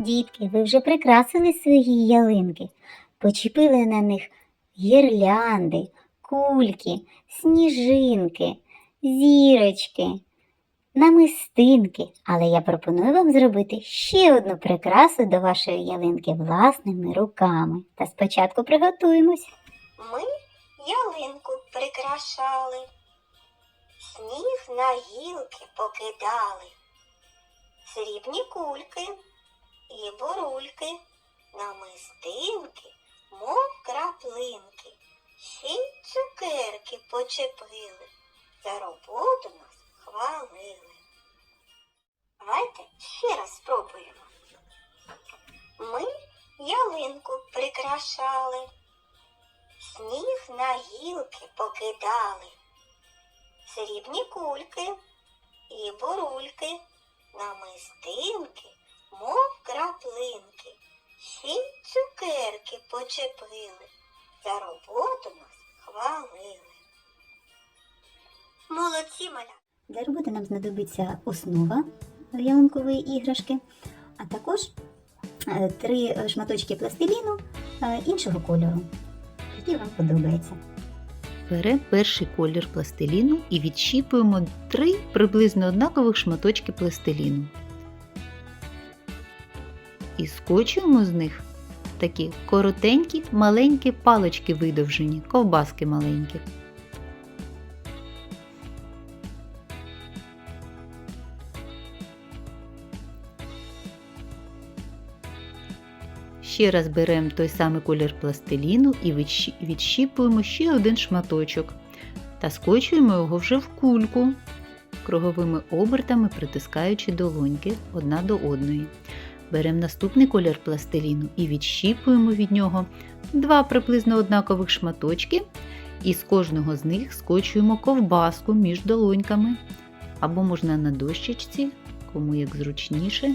Дітки, ви вже прикрасили свої ялинки, почепили на них гірлянди, кульки, сніжинки, зірочки, намистинки. Але я пропоную вам зробити ще одну прикрасу до вашої ялинки власними руками. Та спочатку приготуємось. Ми ялинку прикрашали, сніг на гілки покидали, срібні кульки і бурульки, намистинки, мов краплинки, ще й цукерки почепили, за роботу нас хвалили. Давайте ще раз спробуємо. Ми ялинку прикрашали. Сніг на гілки покидали, срібні кульки і бурульки, намистинки, почепили, за роботу нас хвалили. Молодці маля. Для роботи нам знадобиться основа ялинкової іграшки, а також е, три шматочки пластиліну е, іншого кольору, який вам подобається. Беремо перший колір пластиліну і відщіпуємо три приблизно однакових шматочки пластиліну. І скочуємо з них такі коротенькі, маленькі палички видовжені, ковбаски маленькі. Ще раз беремо той самий колір пластиліну і відщіпуємо ще один шматочок та скочуємо його вже в кульку, круговими обертами притискаючи долоньки одна до одної. Беремо наступний колір пластиліну і відщіпуємо від нього два приблизно однакових шматочки, і з кожного з них скочуємо ковбаску між долоньками, або можна на дощечці, кому як зручніше.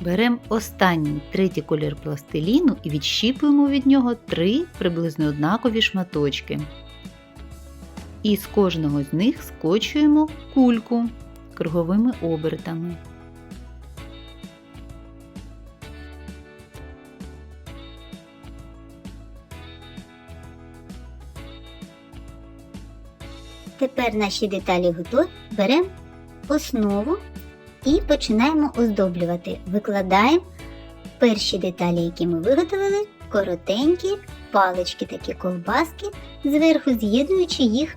Беремо останній третій колір пластиліну і відщіпуємо від нього три приблизно однакові шматочки. І з кожного з них скочуємо кульку круговими обертами. Тепер наші деталі готові. Беремо основу і починаємо оздоблювати. Викладаємо перші деталі, які ми виготовили, коротенькі палички, такі ковбаски, зверху з'єднуючи їх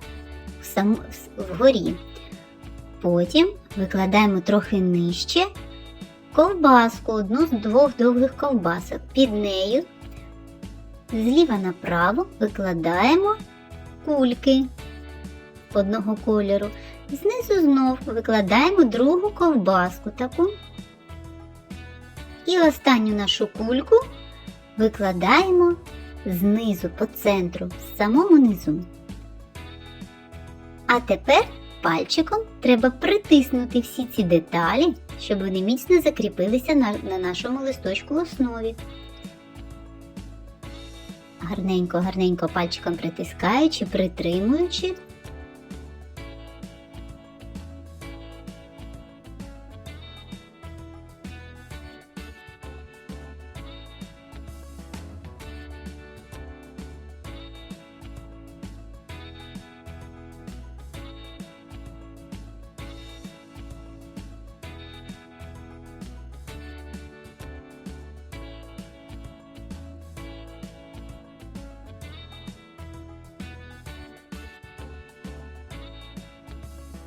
вгорі. Потім викладаємо трохи нижче ковбаску, одну з двох довгих ковбасок. Під нею зліва направо викладаємо кульки одного кольору. Знизу знов викладаємо другу ковбаску таку. І останню нашу кульку викладаємо знизу по центру, в самому низу. А тепер пальчиком треба притиснути всі ці деталі, щоб вони міцно закріпилися на, на нашому листочку основі. Гарненько, гарненько пальчиком притискаючи, притримуючи.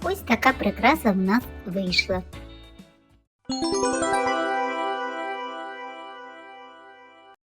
Ось така прикраса в нас вийшла.